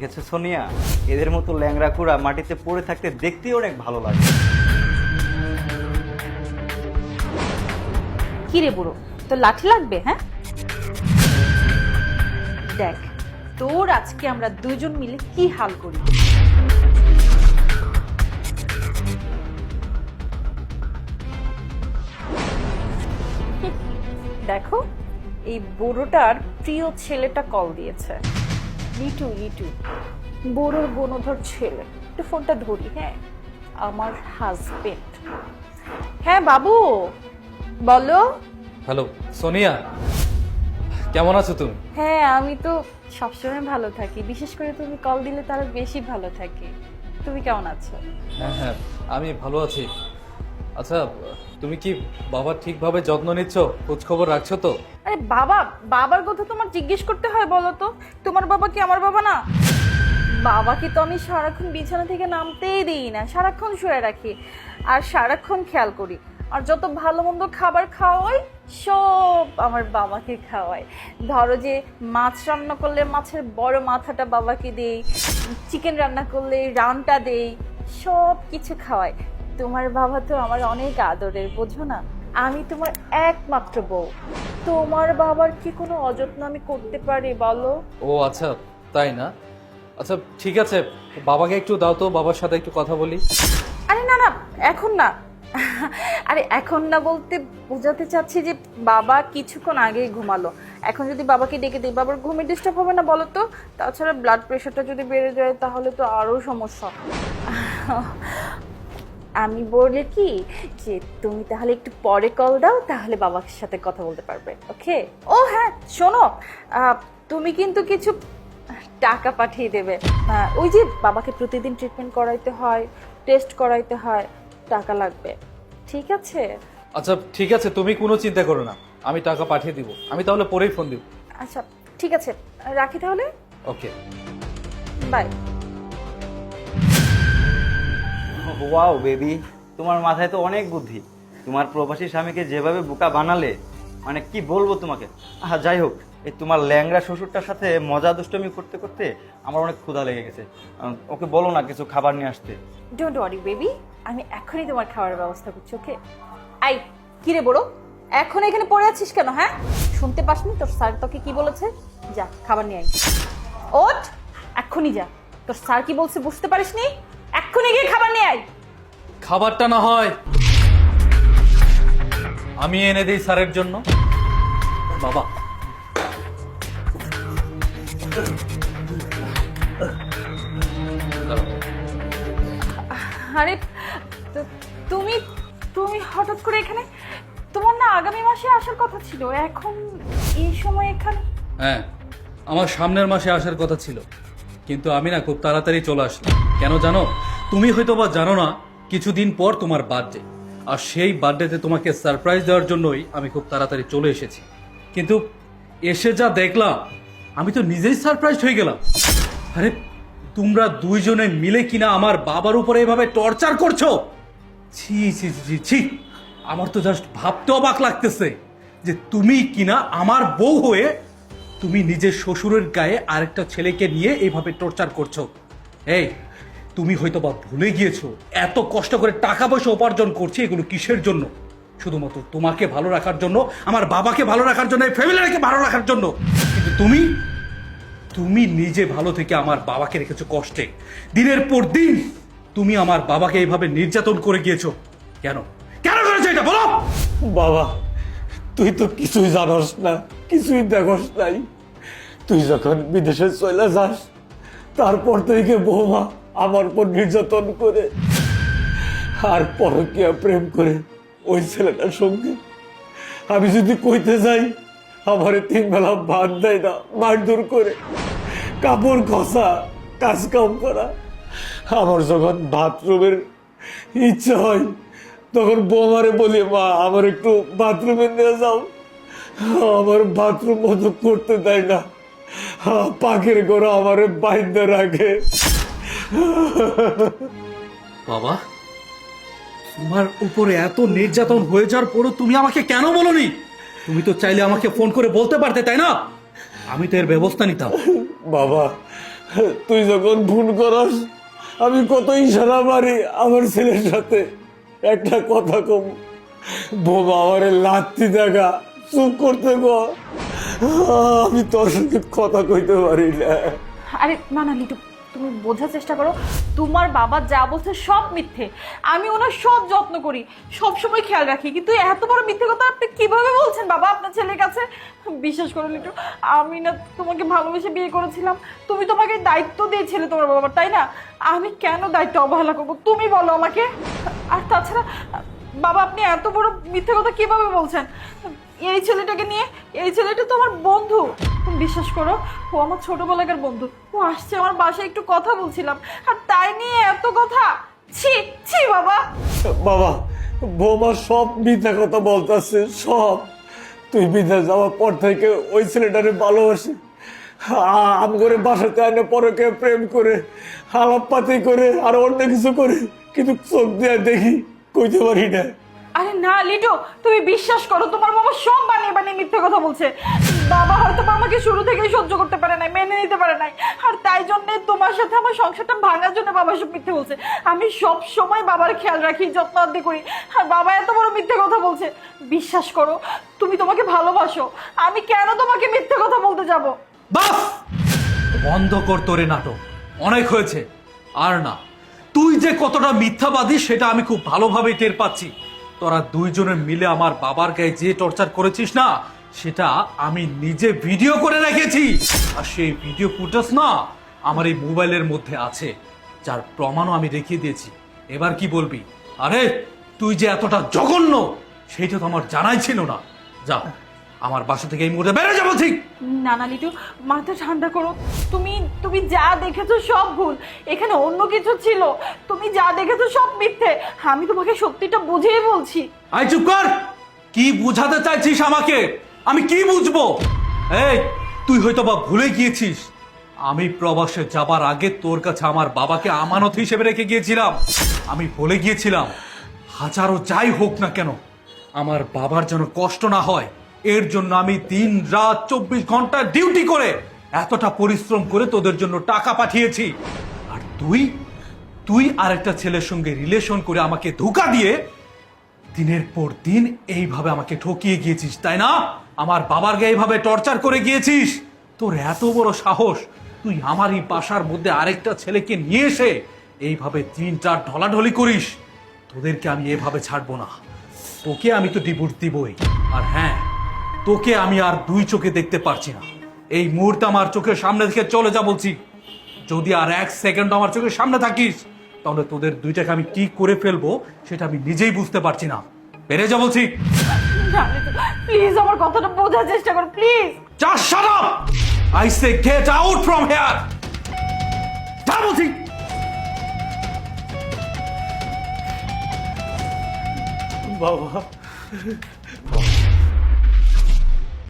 দেখেছ সোনিয়া? এদের মতো ল্যাংরা কুড়া মাটিতে পড়ে থাকতে দেখতেই অনেক ভালো লাগে। কি রে বুড়ো তো লাঠি লাগবে হ্যাঁ? দেখ, তোর আজকে আমরা দুজন মিলে কি হাল করি? দেখো, এই বুড়োটার প্রিয় ছেলেটা কল দিয়েছে। লিটু লিটু বুড়োর বনধর ছেলে। একটু ফোনটা ধরি হ্যাঁ? আমার হাজবেন্ড হ্যাঁ বাবু? বলো। হ্যালো সোনিয়া। কেমন আছো তুমি? হ্যাঁ আমি তো সবসময় ভালো থাকি। বিশেষ করে তুমি কল দিলে তার বেশি ভালো থাকি। তুমি কেমন আছো? হ্যাঁ হ্যাঁ আমি ভালো আছি। আচ্ছা তুমি কি বাবার ঠিকভাবে যত্ন নিচ্ছ? খোঁজ খবর রাখছো তো? আরে বাবা, বাবার কথা তোমার জিজ্ঞেস করতে হয় বলো তো। তোমার বাবা কি আমার বাবা না? বাবাকে তো আমি সারাক্ষণ বিছানা থেকে নামতেই দিই না, সারাক্ষণ শুয়ে রাখি। আর সারাক্ষণ খেয়াল করি। আর যত ভালো মন্দ খাবার খাওয়াই, সব আমার বাবাকে খাওয়াই। ধরো যে মাছ রান্না করলে মাছের বড় মাথাটা বাবাকে দেই, চিকেন রান্না করলে রানটা দেই সব কিছু খাওয়াই। তোমার বাবা তো আমার অনেক আদরের বোঝো না? আমি তোমার একমাত্র বউ। তোমার বাবার কি কোনো অযত্ন আমি করতে পারি বলো? ও আচ্ছা তাই না? আচ্ছা ঠিক আছে বাবাকে একটু দাও তো বাবার সাথে একটু কথা বলি। আরে না না এখন না। আরে এখন না বলতে বোঝাতে চাচ্ছি যে বাবা কিছুক্ষণ আগেই ঘুমালো। এখন যদি বাবাকে ডেকে দিই বাবার ঘুমে ডিস্টার্ব হবে না বলো তো? তাছাড়া ব্লাড প্রেশারটা যদি বেড়ে যায় তাহলে তো আরও সমস্যা। আমি বলি কি যে তুমি তাহলে একটু পরে কল দাও তাহলে বাবার সাথে কথা বলতে পারবে ওকে ও হ্যাঁ শোনো তুমি কিন্তু কিছু টাকা পাঠিয়ে দেবে। ওই যে বাবাকে প্রতিদিন ট্রিটমেন্ট করাইতে হয় টেস্ট করাইতে হয় টাকা লাগবে ঠিক আছে? আচ্ছা ঠিক আছে তুমি কোনো চিন্তা করো না আমি টাকা পাঠিয়ে দিব আমি তাহলে পরেই ফোন দিব। আচ্ছা ঠিক আছে রাখি তাহলে? ওকে বাই ওয়াও বেবি তোমার মাথায় তো অনেক বুদ্ধি। তোমার প্রবাসী স্বামীকে যেভাবে বোকা বানালে মানে কি বলব তোমাকে? আহা, যাই হোক, এই তোমার ল্যাংড়া শ্বশুরটার সাথে মজা দুষ্টমি করতে করতে আমার অনেক ক্ষুধা লেগে গেছে। ওকে বলো না কিছু খাবার নিয়ে আসতে। ডোন্ট ওয়ারি বেবি আমি এখনই তোমার খাওয়ার ব্যবস্থা করছি ওকে আই কি রে বড়ো? এখন এখানে পড়ে আছিস কেন হ্যাঁ? শুনতে পাসনি? তোর স্যার তোকে কি বলেছে? যা, খাবার নিয়ে আই ওঠ, এক্ষুনি যা। তোর স্যার কি বলছে বুঝতে পারিসনি? এক্ষুনি গিয়ে খাবার নিয়ে আয়। খাবারটা না হয় আমি এনে দিই স্যারের জন্য। বাবা। আরে তুমি তুমি হঠাৎ করে এখানে? তোমার না আগামী মাসে আসার কথা ছিল এখন এই সময় এখানে? হ্যাঁ আমার সামনের মাসে আসার কথা ছিল কিন্তু আমি না খুব তাড়াতাড়ি চলে আসলাম। কেন জানো? তুমি হয়তো বা জানো না কিছুদিন পর তোমার বার্থডে আর সেই বার্থডেতে তোমাকে সারপ্রাইজ দেওয়ার জন্যই আমি খুব তাড়াতাড়ি চলে এসেছি। কিন্তু এসে যা দেখলাম আমি তো নিজেই সারপ্রাইজ হয়ে গেলাম। আরে তোমরা দুইজনে মিলে কিনা আমার বাবার উপরে এভাবে টর্চার করছ? ছি ছি ছি, ছি আমার তো জাস্ট ভাবতে অবাক লাগতেছে যে তুমি কিনা আমার বউ হয়ে তুমি নিজের শ্বশুরের গায়ে আরেকটা ছেলেকে নিয়ে এইভাবে টর্চার করছ। এই তুমি হয়তো বা ভুলে গিয়েছো, এত কষ্ট করে টাকা পয়সা উপার্জন করছি এগুলো কিসের জন্য? শুধুমাত্র তোমাকে ভালো রাখার জন্য, আমার বাবাকে ভালো রাখার জন্য ফ্যামিলিটাকে ভালো রাখার জন্য। কিন্তু তুমি তুমি নিজে ভালো থেকে আমার বাবাকে রেখেছো কষ্টে। দিনের পর দিন তুমি আমার বাবাকে এইভাবে নির্যাতন করে গিয়েছো। কেন? কেন করেছ এটা? বলো! বাবা, তুই তো কিছুই জানস না, কিছুই দেখস নাই। তুই যখন বিদেশে চলে যাস, তারপর থেকে বৌমা আমার উপর নির্যাতন করে। আর পরকিয়া প্রেম করে ওই ছেলেটার সঙ্গে। আমি যদি কইতে যাই, আমার তিন বেলা ভাত দেয় না, মারধর করে। কাপড় কষা কাজ কাম করা। আমার যখন বাথরুমের ইচ্ছা হয়, তখন বৌমারে বলি, মা, আমার একটু বাথরুমে নিয়ে যাও। আমার বাথরুম মতো করতে দেয় না। পাখির গোড়া আমারে বাইন্দে রাখে। বাবা তোমার উপরে এত নির্যাতন হয়ে যাওয়ার পরও তুমি আমাকে কেন বলনি? তুমি তো চাইলে আমাকে ফোন করে বলতে পারতে তাই না? আমি তো এর ব্যবস্থা নিতাম। বাবা তুই যখন ফোন করস আমি কত ইশারা মারি আমার ছেলের সাথে। একটা কথা কম বোমা আমার লাত্তি দেখা চুপ করতে গো আমি তোর সাথে কথা কইতে পারি না। আরে না না লিটু তুমি বোঝার চেষ্টা করো, তোমার বাবা যা বলছে সব মিথ্যে। আমি ওনার সব যত্ন করি সব সময় খেয়াল রাখি। কিন্তু এত বড় মিথ্যে কথা আপনি কীভাবে বলছেন বাবা আপনার ছেলের কাছে? বিশ্বাস করো একটু, আমি না তোমাকে ভালোবেসে বিয়ে করেছিলাম। তুমি তোমাকে দায়িত্ব দিয়েছিলে তোমার বাবার তাই না? আমি কেন দায়িত্ব অবহেলা করব? তুমি বলো আমাকে। আর তাছাড়া, বাবা আপনি এত বড় মিথ্যে কথা কীভাবে বলছেন? এই ছেলেটাকে নিয়ে, এই ছেলেটা তো আমার বন্ধু। তুমি বিশ্বাস করো, ও আমার ছোটবেলাকার বন্ধু। ও আসছে আমার বাসায় একটু কথা বলছিলাম। আর তাই নিয়ে এত কথা? ছি ছি বাবা। বাবা, বৌমা সব মিথ্যা কথা বলতেছে, সব। তুই বিদেশ যাওয়ার পর থেকে ওই ছেলেটারে ভালোবাসি। আম করে বাসাতে আনে পরকে প্রেম করে, আলাপপাতি করে, আর অন্য কিছু করে, কিন্তু চোখ দিয়ে দেখি, কইতে পারি না। আরে না, লিটো, তুমি বিশ্বাস করো, তোমার বাবা সব বানিয়ে বানিয়ে মিথ্যে কথা বলছে। বাবা হয়তো আমাকে শুরু থেকেই সহ্য করতে পারে নাই, মেনে নিতে পারে নাই। আর তাই জন্য তোমার সাথে আমার সংসারটা ভাঙার জন্য বাবা সব মিথ্যে বলছে। আমি সব সময় বাবার খেয়াল রাখি, যত্ন আদি করি। আর বাবা এত বড় মিথ্যে কথা বলছে। বিশ্বাস করো, তুমি তোমাকে ভালোবাসো। আমি কেন তোমাকে মিথ্যে কথা বলতে যাব? বাস! বন্ধ কর তোরে নাটক। অনেক হয়েছে। আর না, তুই যে কতটা মিথ্যাবাদী, সেটা আমি খুব ভালোভাবে টের পাচ্ছি। তোরা দুইজনে মিলে আমার বাবার গায়ে যে টর্চার করেছিস না, সেটা আমি নিজে ভিডিও করে রেখেছি। আর সেই ভিডিও ফুটেজ না আমার এই মোবাইলের মধ্যে আছে, যার প্রমাণও আমি দেখিয়ে দিয়েছি। এবার কি বলবি? আরে, তুই যে এতটা জঘন্য, সেইটা তো আমার জানাই ছিল না। যা। আমার বাসা থেকে এই মুহূর্তে বেড়ে যাব ঠিক? না না লিটু মাথা ঠান্ডা করো। তুমি তুমি যা দেখেছ সব ভুল। এখানে অন্য কিছু ছিল। তুমি যা দেখেছ সব মিথ্যে। আমি তোমাকে সত্যিটা বুঝিয়ে বলছি। আই চুপ কর! কি বুঝাতে চাইছিস আমাকে? আমি কি বুঝব? এই তুই হয়তো বা ভুলে গিয়েছিস। আমি প্রবাসে যাবার আগে তোর কাছে আমার বাবাকে আমানত হিসেবে রেখে গিয়েছিলাম। আমি বলে গিয়েছিলাম। হাজারো যাই হোক না কেন আমার বাবার যেন কষ্ট না হয়। এর জন্য আমি দিন রাত চব্বিশ ঘণ্টা ডিউটি করে এতটা পরিশ্রম করে তোদের জন্য টাকা পাঠিয়েছি। আর তুই তুই আরেকটা ছেলের সঙ্গে রিলেশন করে আমাকে ধোকা দিয়ে দিনের পর দিন এইভাবে আমাকে ঠকিয়ে গিয়েছিস, তাই না? আমার বাবার গায়ে এইভাবে টর্চার করে গিয়েছিস। তোর এত বড় সাহস, তুই আমার এই বাসার মধ্যে আরেকটা ছেলেকে নিয়ে এসে এইভাবে তিন চার ঢলাঢলি করিস। তোদেরকে আমি এভাবে ছাড়বো না। তোকে আমি তো ডিভোর্স দিবই। আর হ্যাঁ তোকে আমি আর দুই চোখে দেখতে পারছি না। এই মুহূর্তে আমার চোখের সামনে থেকে চলে যা বলছি। যদি আর এক সেকেন্ড আমার চোখের সামনে থাকিস তাহলে তোদের দুইটাকে আমি কি করে ফেলব সেটা আমি নিজেই বুঝতে পারছি না। পেরে যা বলছি। প্লিজ আমার কথাটা বোঝার চেষ্টা করো please. Just shut up! I say get out from here! যা বলছি। বাবা